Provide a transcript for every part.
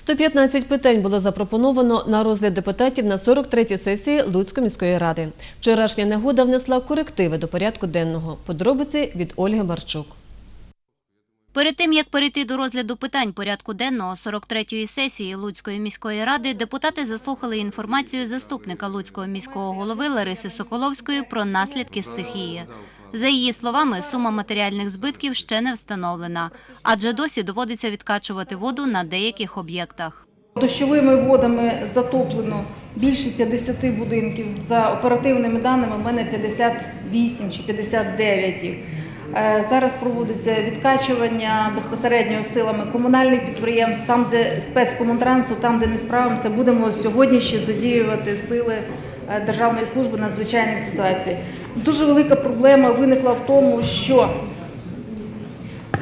115 питань було запропоновано на розгляд депутатів на 43-й сесії Луцької міської ради. Вчорашня негода внесла корективи до порядку денного. Подробиці від Ольги Марчук. Перед тим, як перейти до розгляду питань порядку денного 43-ї сесії Луцької міської ради, депутати заслухали інформацію заступника Луцького міського голови Лариси Соколовської про наслідки стихії. За її словами, сума матеріальних збитків ще не встановлена, адже досі доводиться відкачувати воду на деяких об'єктах. Дощовими водами затоплено більше 50 будинків. За оперативними даними, в мене 58 чи 59 їх. Е, Зараз проводиться відкачування безпосередньо силами комунальних підприємств, там, де спецкомунтрансу, там, де не справимося, будемо сьогодні ще задіювати сили е, Державної служби надзвичайних ситуацій. Дуже велика проблема виникла в тому, що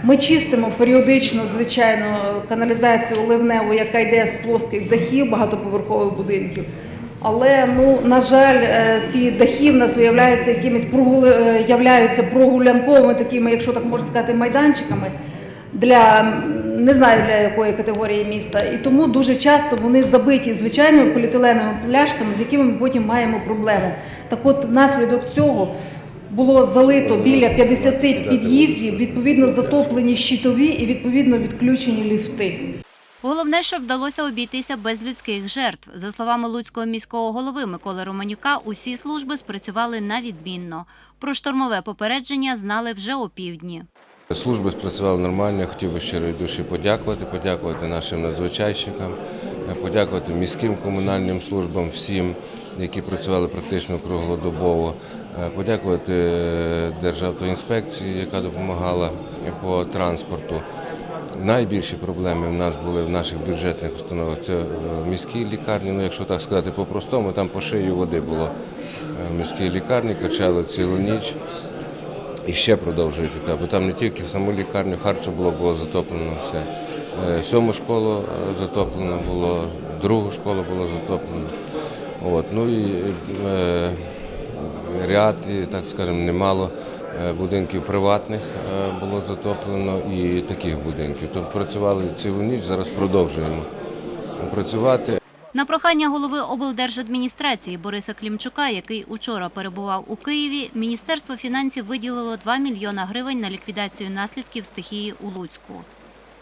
ми чистимо періодично, звичайно, каналізацію ливневу, яка йде з плоских дахів багатоповерхових будинків. Але ну на жаль, е, ці дахи в нас виявляються якимись е, являються прогулянковими такими, якщо так можна сказати, майданчиками для не знаю для якої категорії міста. І тому дуже часто вони забиті звичайними поліетиленовими пляшками, з якими ми потім маємо проблему. Так от внаслідок цього було залито біля 50 під'їздів, відповідно затоплені щитові і відповідно відключені ліфти. Головне, щоб вдалося обійтися без людських жертв. За словами Луцького міського голови Миколи Романюка, усі служби спрацювали на відмінно. Про штормове попередження знали вже опівдні. Служби спрацювали нормально. Хотів би щиро душі подякувати, подякувати нашим надзвичайщикам, подякувати міським комунальним службам, всім, які працювали практично круглодобово, подякувати е, Державтоінспекції, яка допомагала по транспорту. Найбільші проблеми в нас були в наших бюджетних установах. Це е, в міській лікарні, ну якщо так сказати по-простому, там по шию води було е, в міській лікарні, качали цілу ніч. І ще продовжують так, бо там не тільки в саму лікарню харчоблок було затоплено все. Е, Сьому школу е, затоплено було, другу школу було затоплено. От, ну і е, ряд, і, так скажемо, немало е, будинків приватних було затоплено і таких будинків. Тобто працювали цілу ніч, зараз продовжуємо працювати. На прохання голови облдержадміністрації Бориса Клімчука, який учора перебував у Києві, Міністерство фінансів виділило 2 мільйона гривень на ліквідацію наслідків стихії у Луцьку.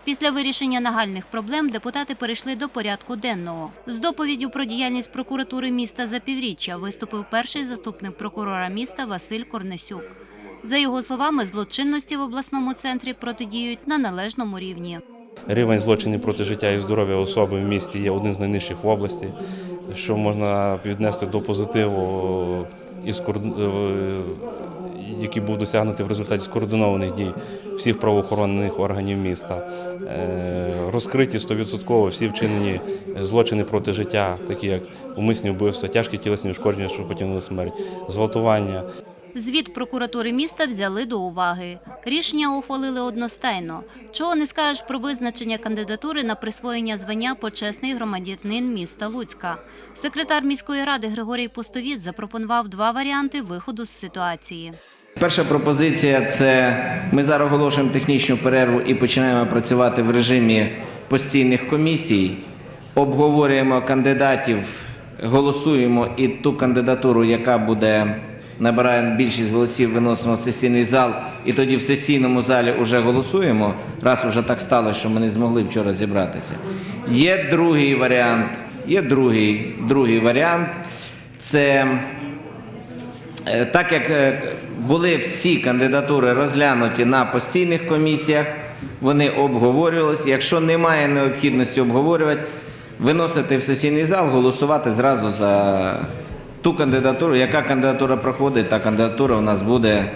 Після вирішення нагальних проблем депутати перейшли до порядку денного. З доповіддю про діяльність прокуратури міста за півріччя виступив перший заступник прокурора міста Василь Корнесюк. За його словами, злочинності в обласному центрі протидіють на належному рівні. Рівень злочинів проти життя і здоров'я особи в місті є один з найнижчих в області, що можна віднести до позитиву, корд- е, який був досягнутий в результаті скоординованих дій всіх правоохоронних органів міста. Е, Розкриті 100% всі вчинені злочини проти життя, такі як умисні вбивства, тяжкі тілесні ушкодження, що потягнули смерть, зґвалтування. Звіт прокуратури міста взяли до уваги. Рішення ухвалили одностайно. Чого не скажеш про визначення кандидатури на присвоєння звання почесний громадянин міста Луцька. Секретар міської ради Григорій Пустовіт запропонував два варіанти виходу з ситуації. Перша пропозиція це ми зараз оголошуємо технічну перерву і починаємо працювати в режимі постійних комісій, обговорюємо кандидатів, голосуємо і ту кандидатуру, яка буде набирає більшість голосів, виносимо в сесійний зал, і тоді в сесійному залі вже голосуємо, раз уже так сталося, що ми не змогли вчора зібратися. Є другий варіант, є другий, другий варіант. Це Е, Так як е, були всі кандидатури розглянуті на постійних комісіях, вони обговорювалися. Якщо немає необхідності обговорювати, виносити в сесійний зал, голосувати зразу за ту кандидатуру. Яка кандидатура проходить, та кандидатура у нас буде,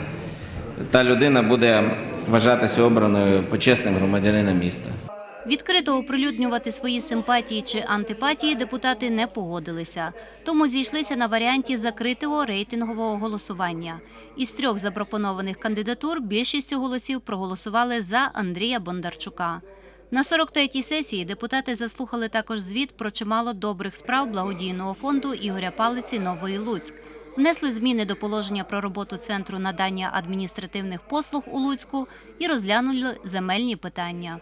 та людина буде вважатися обраною почесним громадянином міста. Відкрито оприлюднювати свої симпатії чи антипатії депутати не погодилися, тому зійшлися на варіанті закритого рейтингового голосування. Із трьох запропонованих кандидатур більшістю голосів проголосували за Андрія Бондарчука. На 43-й сесії депутати заслухали також звіт про чимало добрих справ благодійного фонду Ігоря Палиці Новий Луцьк. Внесли зміни до положення про роботу центру надання адміністративних послуг у Луцьку і розглянули земельні питання.